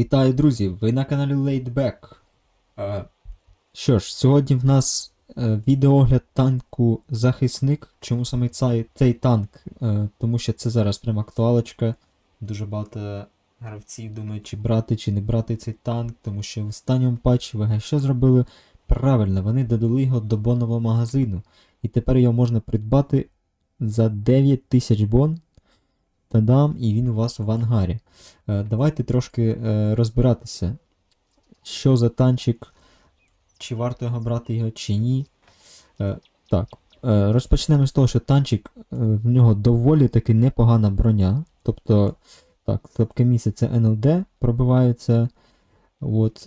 Вітаю, друзі! Ви на каналі Laidback. Е, Що ж, сьогодні в нас е, відеоогляд танку Захисник. Чому саме цей, цей танк? Е, Тому що це зараз прям актуалочка. Дуже багато гравців думають, чи брати, чи не брати цей танк, тому що в останньому патчі ВГ що зробили? Правильно, вони додали його до бонового магазину. І тепер його можна придбати за 9 тисяч бон. Та-дам, і він у вас в ангарі. Е, Давайте трошки е, розбиратися, що за танчик, чи варто його брати його, чи ні. Е, Так, розпочнемо з того, що танчик, в нього доволі таки непогана броня. Тобто, так, слабке місце це НЛД пробивається. От,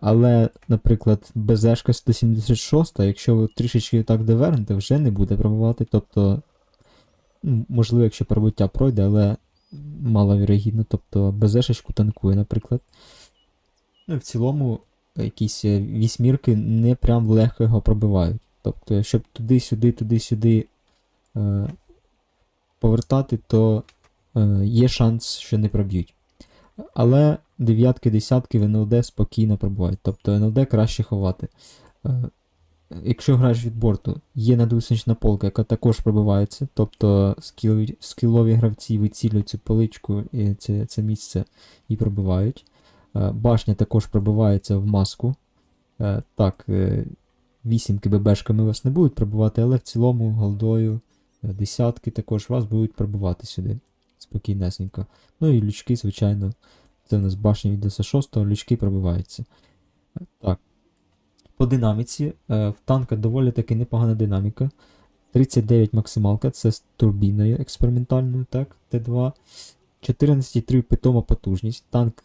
але, наприклад, БЗшка 176, якщо ви трішечки так довернете, вже не буде пробивати. Тобто, можливо, якщо пробиття пройде, але маловірогідно, тобто БЗшечку танкує, наприклад. Ну, в цілому, якісь е, вісьмірки не прям легко його пробивають. Тобто, щоб туди-сюди, туди-сюди е, повертати, то е, є шанс, що не проб'ють. Але дев'ятки, десятки в НЛД спокійно пробувають. Тобто НЛД краще ховати. Е, Якщо граєш від борту, є надусенчна полка, яка також пробивається, тобто скілові, скілові гравці вицілюють цю поличку і це, це місце і пробивають. Е, Башня також пробивається в маску. Е, Так, е, вісімки ББшками вас не будуть пробивати, але в цілому голдою десятки також вас будуть пробивати сюди. Спокійнесенько. Ну і лючки, звичайно, це у нас башня від ДС6, лючки пробиваються. Так. По динаміці е, в танка доволі таки непогана динаміка. 39 максималка, це з турбіною експериментальною, так, Т2. 14,3 питома потужність. Танк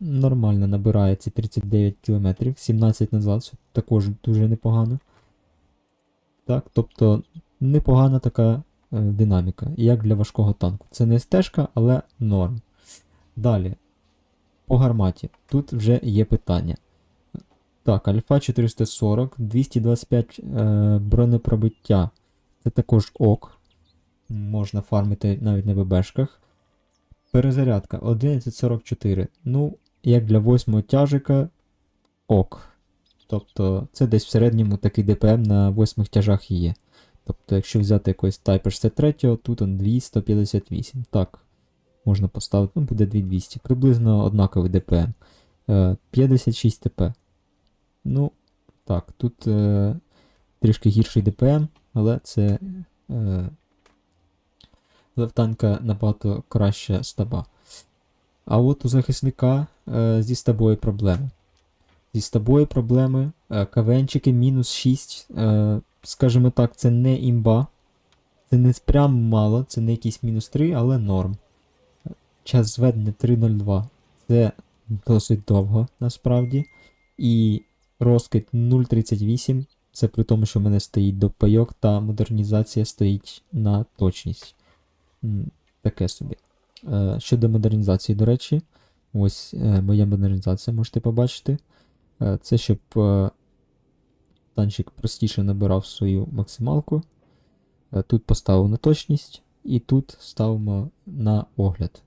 нормально набирає ці 39 км, 17 назад, що також дуже непогано. Так, тобто непогана така е, динаміка, як для важкого танку. Це не стежка, але норм. Далі. По гарматі. Тут вже є питання. Так, Альфа 440, 225 е, бронепробиття. Це також ок. Можна фармити навіть на ББшках. Перезарядка 1144. Ну, як для 8 тяжика ок. Тобто це десь в середньому такий ДПМ на 8 тяжах є. Тобто, якщо взяти якийсь Type 63, тут он 258. Так, можна поставити, ну буде 2200. Приблизно однаковий ДПМ. Е, 56 ТП. Ну, так, тут е, трішки гірший ДПМ, але це. Е, але в танка набагато краща стаба. А от у захисника е, зі стабою проблеми. Зі стабою проблеми. Е, КВНчики мінус 6. Е, скажімо так, це не імба. Це не прям мало, це не якийсь мінус 3, але норм. Час зведення 3.02. Це досить довго, насправді. І розкид 0.38. Це при тому, що в мене стоїть допайок та модернізація стоїть на точність. Таке собі. Е, Щодо модернізації, до речі, ось е, моя модернізація, можете побачити. Е, Це щоб танчик простіше набирав свою максималку. Тут поставив на точність, і тут ставимо на огляд.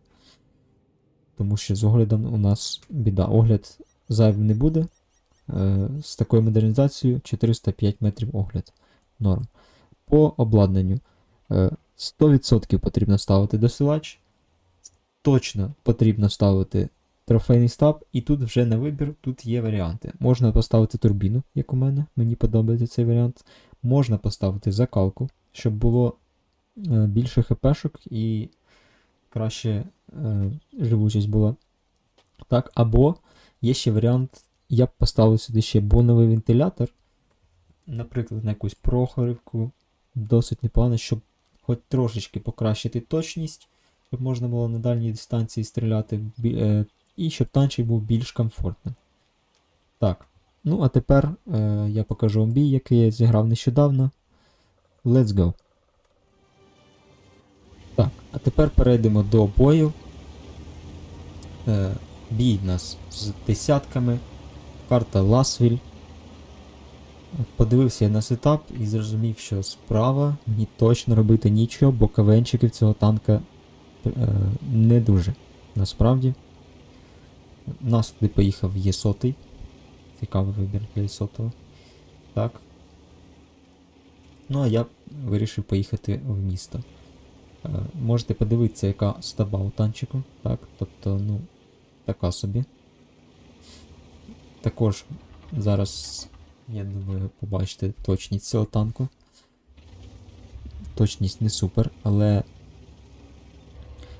Тому що з оглядом у нас біда. Огляд зайвим не буде. Е, З такою модернізацією 405 метрів огляд. Норм. По обладнанню. Е, 100% потрібно ставити досилач. Точно потрібно ставити трофейний стаб, і тут вже на вибір тут є варіанти. Можна поставити турбіну, як у мене, мені подобається цей варіант. Можна поставити закалку, щоб було е, більше хпшок і краще е, живучість була. Так, або є ще варіант, я б поставив сюди ще боновий вентилятор, наприклад, на якусь прохорівку. Досить непогано, щоб хоч трошечки покращити точність, щоб можна було на дальній дистанції стріляти, е, і щоб танчик був більш комфортним. Так. Ну, а тепер е, я покажу вам бій, який я зіграв нещодавно. Let's go. Так, а тепер перейдемо до бою. Е, бій в нас з десятками. Карта Ласвіль. Подивився я на сетап і зрозумів, що справа мені точно робити нічого, бо кавенчиків цього танка е, не дуже. Насправді. Нас туди поїхав є сотий. Цікавий вибір для сотого. Так. Ну, а я вирішив поїхати в місто. Е, можете подивитися, яка стаба у танчику. Так, тобто, ну, така собі. Також зараз, я думаю, побачите точність цього танку. Точність не супер, але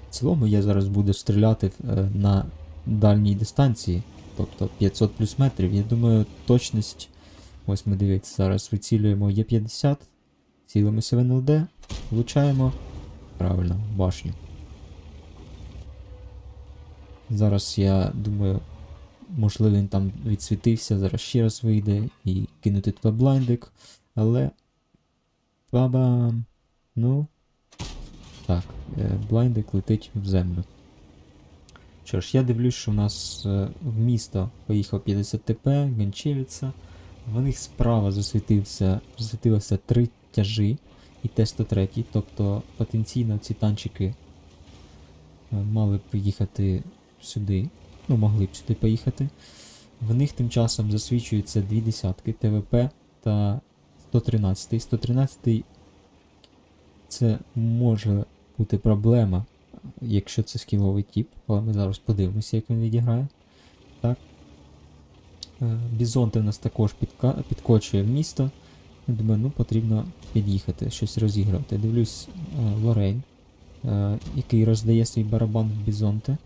в цілому я зараз буду стріляти е, на дальній дистанції, тобто 500 плюс метрів. Я думаю, точність. Ось ми дивіться, зараз вицілюємо Є50, цілимося в НЛД, влучаємо правильно, башню. Зараз я думаю, можливо він там відсвітився, зараз ще раз вийде і кинути туди блайндик, але. Бабам. Ну. Так, е, блайндик летить в землю. Що ж, я дивлюсь, що у нас е, в місто поїхав 50 ТП, Гончевіца. В них справа засвітився, засвітилося три тяжі і Т-103, тобто потенційно ці танчики е, мали б поїхати сюди. Ну, могли б сюди поїхати. В них тим часом засвічуються дві десятки ТВП та 113. 113 це може бути проблема, якщо це скіловий тип, але ми зараз подивимося, як він відіграє. Так. Е, Бізонти в нас також підка... підкочує в місто. Я думаю, ну потрібно під'їхати, щось розігрувати. Дивлюсь е, Лорейн, е, який роздає свій барабан в Бізонти.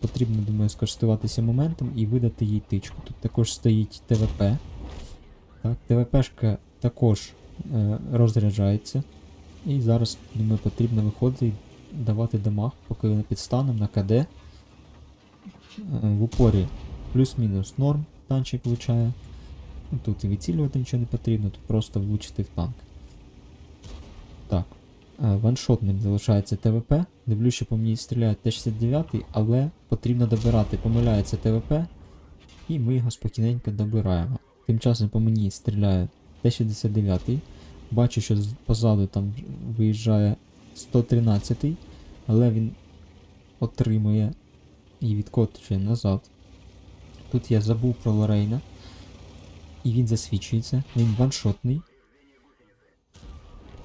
Потрібно, думаю, скористуватися моментом і видати їй тичку. Тут також стоїть ТВП. Так, ТВПшка також е, розряджається. І зараз, думаю, потрібно виходити і давати дамаг, поки вони під станом на КД. Е, В упорі плюс-мінус норм танчик влучає. Тут і відцілювати нічого не потрібно, тут просто влучити в танк. Так. Е, Ваншотним залишається ТВП. Дивлюсь, що по мені стріляє Т-69, але потрібно добирати. Помиляється ТВП. І ми його спокійненько добираємо. Тим часом по мені стріляє Т-69. Бачу, що позаду там виїжджає 113, але він отримує і відкотує назад. Тут я забув про Лорейна. І він засвічується. Він ваншотний.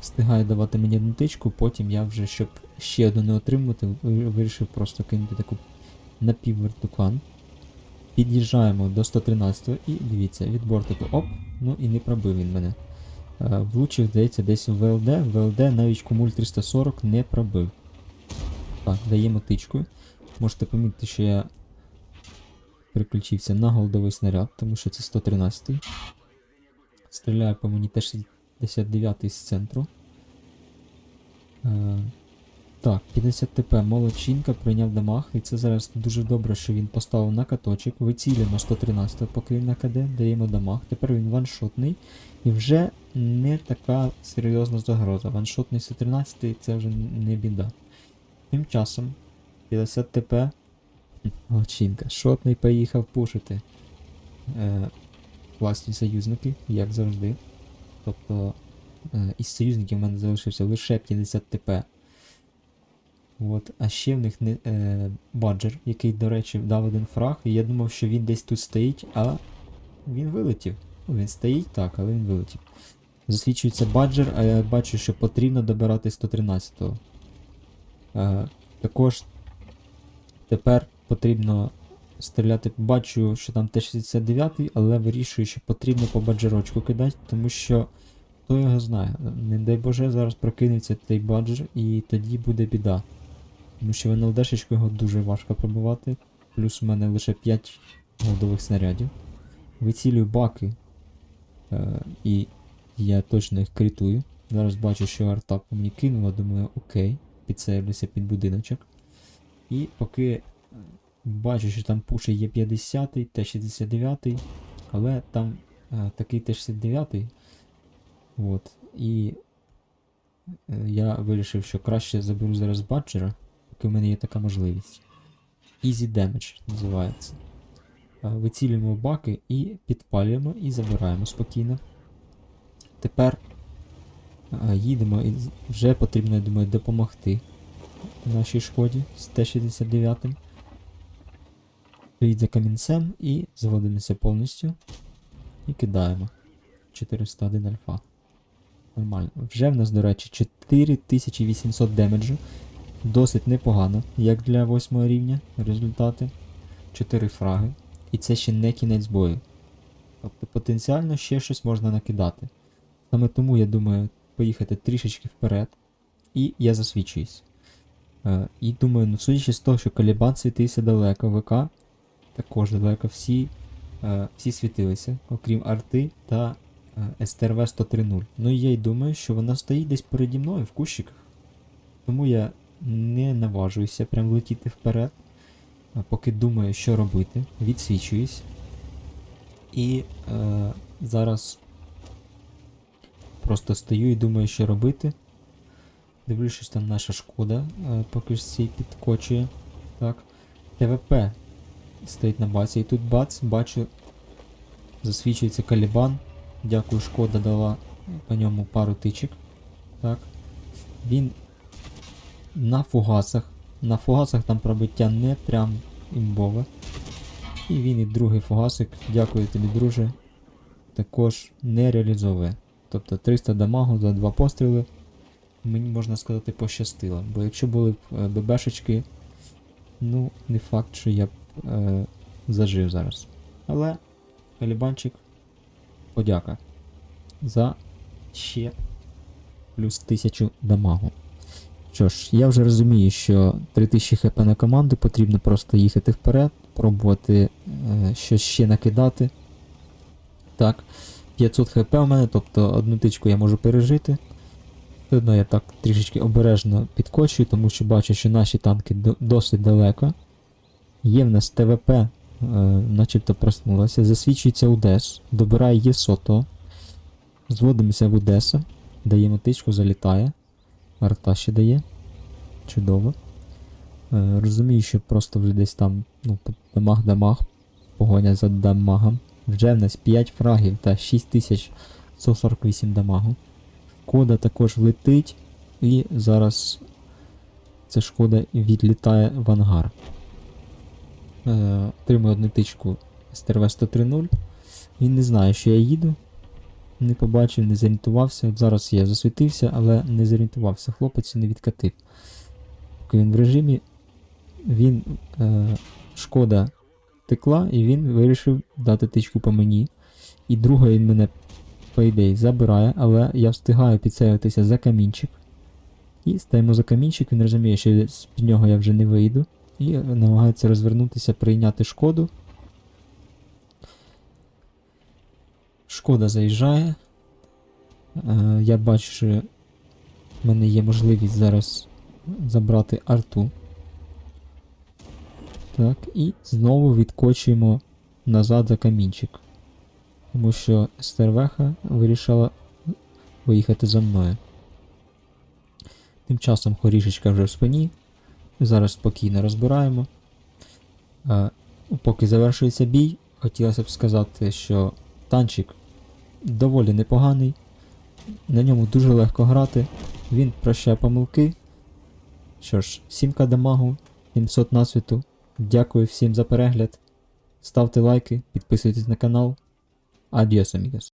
Встигає давати мені одну тичку, потім я вже, щоб ще одну не отримати, вирішив просто кинути таку напіввертукан. Під'їжджаємо до 113 і дивіться, від бортику оп, ну і не пробив він мене. Е, Влучив, здається, десь в ВЛД. ВЛД навіть кумуль 340 не пробив. Так, даємо тичку. Можете помітити, що я переключився на голдовий снаряд, тому що це 113. Стріляє по мені теж 69 з центру. Е, так, 50 ТП, молодчинка, прийняв дамаг, і це зараз дуже добре, що він поставив на каточок. Вицілюємо 113 поки він на КД, даємо дамаг. Тепер він ваншотний. І вже не така серйозна загроза. Ваншотний 113 це вже не біда. Тим часом 50 ТП. Молодчинка. Шотний поїхав пушити. Е, класні союзники, як завжди. Тобто е, із союзників в мене залишився лише 50 ТП. От, а ще в них не, е, баджер, який, до речі, дав один фраг, і я думав, що він десь тут стоїть, а він вилетів. Ну, він стоїть так, але він вилетів. Засвідчується баджер, а я бачу, що потрібно добирати 113-го. Е, також тепер потрібно стріляти. Бачу, що там Т-69, але вирішую, що потрібно по баджерочку кидати, тому що хто його знає. Не дай Боже, зараз прокинеться цей баджер і тоді буде біда. Тому що в НЛДшечку його дуже важко пробивати. Плюс у мене лише 5 голдових снарядів. Вицілюю баки. Е, і я точно їх критую. Зараз бачу, що арта по мені кинула, думаю, окей, підсейвлюся під будиночок. І поки бачу, що там пушить є 50 Т-69, але там е, такий Т-69. От. І е, я вирішив, що краще заберу зараз баджера, поки в мене є така можливість. Easy Damage називається. Е, Вицілюємо баки і підпалюємо і забираємо спокійно. Тепер е, їдемо і вже потрібно, я думаю, допомогти нашій шкоді з Т-69. Стоїть за камінцем і зводимося повністю. І кидаємо. 401 альфа. Нормально. Вже в нас, до речі, 4800 демеджу. Досить непогано, як для 8 рівня. Результати. 4 фраги. І це ще не кінець бою. Тобто потенціально ще щось можна накидати. Саме тому я думаю поїхати трішечки вперед. І я засвідчуюсь. Е, і думаю, ну судячи з того, що Калібан світився далеко, ВК також далеко всі, е, всі світилися, окрім арти та е, СТРВ 103.0. Ну і я й думаю, що вона стоїть десь переді мною в кущиках. Тому я не наважуюся прям летіти вперед. Поки думаю, що робити, відсвічуюсь. І е, зараз просто стою і думаю, що робити. Дивлюсь, що там наша шкода, е, поки ж цей підкочує. Так. ТВП стоїть на баці. І тут бац, бачу, засвічується калібан. Дякую, шкода дала по ньому пару тичок. Так. Він на фугасах. На фугасах там пробиття не прям імбове. І він і другий фугасик, дякую тобі, друже, також не реалізовує. Тобто 300 дамагу за два постріли. Мені можна сказати пощастило. Бо якщо були б е, ББшечки, ну, не факт, що я б е, зажив зараз. Але Калібанчик, подяка за ще плюс 1000 дамагу. Що ж, я вже розумію, що 3000 хп на команду потрібно просто їхати вперед, пробувати е, щось ще накидати. Так, 500 хп у мене, тобто одну тичку я можу пережити. Все одно я так трішечки обережно підкочую, тому що бачу, що наші танки до- досить далеко. Є в нас ТВП, е, начебто проснулася, засвічується УДЕС, добирає ЄСОТО. Зводимося в УДЕСа, даємо тичку, залітає. Арта ще дає. Чудово. Е, розумію, що просто вже десь там, ну, дамаг-дамаг, погоня за дамагом. Вже в нас 5 фрагів та 6148 дамагу. Шкода також летить, і зараз ця шкода відлітає в ангар. Е, отримую одну тичку СТРВ 103.0. Він не знає, що я їду. Не побачив, не зорієнтувався. От зараз я засвітився, але не зорієнтувався. Хлопець не відкатив. Він в режимі, він е, шкода текла, і він вирішив дати тичку по мені. І друга він мене, по ідеї, забирає, але я встигаю підсеятися за камінчик. І стаємо за камінчик, він розуміє, що з нього я вже не вийду. І намагається розвернутися, прийняти шкоду. Шкода заїжджає. Е, я бачу, що в мене є можливість зараз забрати арту. Так, і знову відкочуємо назад за камінчик. Тому що стервеха вирішила виїхати за мною. Тим часом хорішечка вже в спині. Зараз спокійно розбираємо. Е, поки завершується бій, хотілося б сказати, що танчик доволі непоганий. На ньому дуже легко грати. Він прощає помилки. Що ж, 7к дамагу, 700 насвіту. Дякую всім за перегляд. Ставте лайки, підписуйтесь на канал. Адіос, амігос.